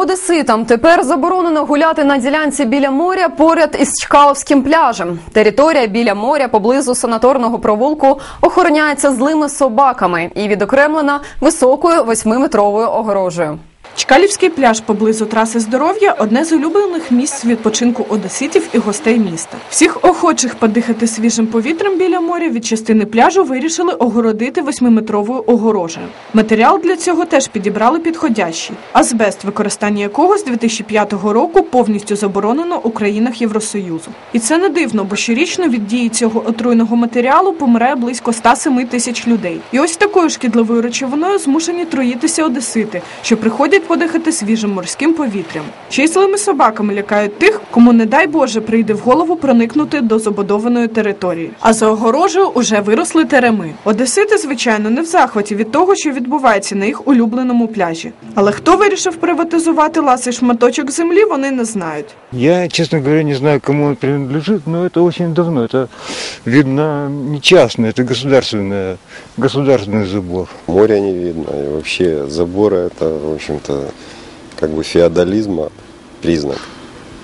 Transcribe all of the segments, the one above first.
Одеситам тепер заборонено гуляти на ділянці біля моря поряд із Чкаловським пляжем. Територія біля моря поблизу санаторного провулку охороняється злими собаками і відокремлена високою восьмиметровою огорожею. Чкалівський пляж поблизу траси здоров'я одне з улюблених місць відпочинку одеситів і гостей міста. Всіх охочих подихати свіжим повітрям біля моря від частини пляжу вирішили огородити восьмиметровою огорожею. Матеріал для цього теж підібрали підходящий. Азбест, використання якого з 2005 року повністю заборонено у країнах Євросоюзу. І це не дивно, бо щорічно від дії цього отруйного матеріалу помирає близько 107 тисяч людей. І ось такою шкідливою речовиною змушені труїтися одесити, що приходять подихати свіжим морським повітрям. Ще й злими собаками лякають тих, кому не дай Боже прийде в голову проникнути до забудованої території. А за огорожею уже виросли тереми. Одесити, звичайно, не в захваті від того, що відбувається на їх улюбленому пляжі. Але хто вирішив приватизувати ласий шматочок землі, вони не знають. Я, честно говоря, не знаю, кому он принадлежит, но это очень давно. Это, видно, не частный, это государственный, государственный забор. Моря не видно. И вообще заборы это, в общем-то, как бы феодализма признак,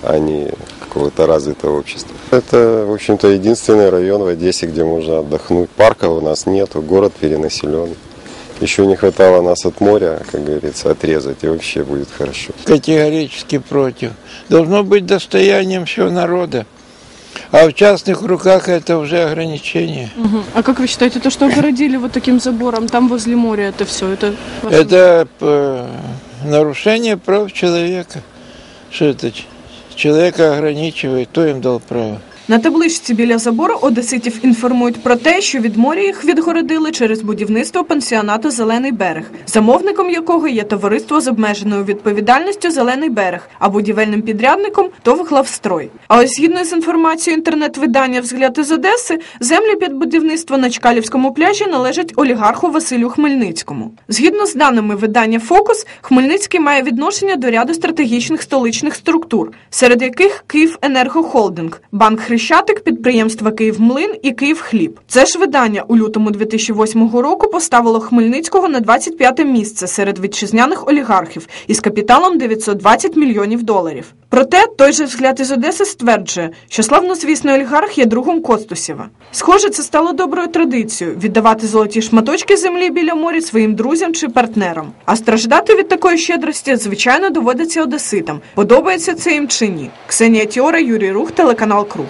а не какого-то развитого общества. Это, в общем-то, единственный район в Одессе, где можно отдохнуть. Парков у нас нету, город перенаселен. Еще не хватало нас от моря, как говорится, отрезать, и вообще будет хорошо. категорически против. Должно быть достоянием всего народа. А в частных руках это уже ограничение. А как вы считаете, то, что огородили вот таким забором там возле моря, это все, это Это э, нарушение прав человека. Что это? Человека ограничивает, кто им дал право? На табличці біля забору одеситів інформують про те, що від моря їх відгородили через будівництво пансіонату Зелений берег, замовником якого є товариство з обмеженою відповідальністю Зелений берег, а будівельним підрядником ТОВ «Главстрой». А ось згідно з інформацією інтернет-видання «Взгляд із Одеси, землі під будівництво на Чкалівському пляжі належать олігарху Василю Хмельницькому. Згідно з даними видання Фокус, Хмельницький має відношення до ряду стратегічних столичних структур, серед яких Київенергохолдинг, Банк Хрещатик, підприємства Київмлин і Київхліб. Це ж видання у лютому 2008 року поставило Хмельницького на 25 місце серед вітчизняних олігархів із капіталом 920 мільйонів доларів. Проте той же взгляд із Одеси стверджує, що славнозвісний олігарх є другом Костусєва. Схоже, це стало доброю традицією віддавати золоті шматочки землі біля моря своїм друзям чи партнерам. А страждати від такої щедрості, звичайно, доводиться одеситам. Подобається це їм чи ні. Ксенія Тіора, Юрій Рух, телеканал Круг.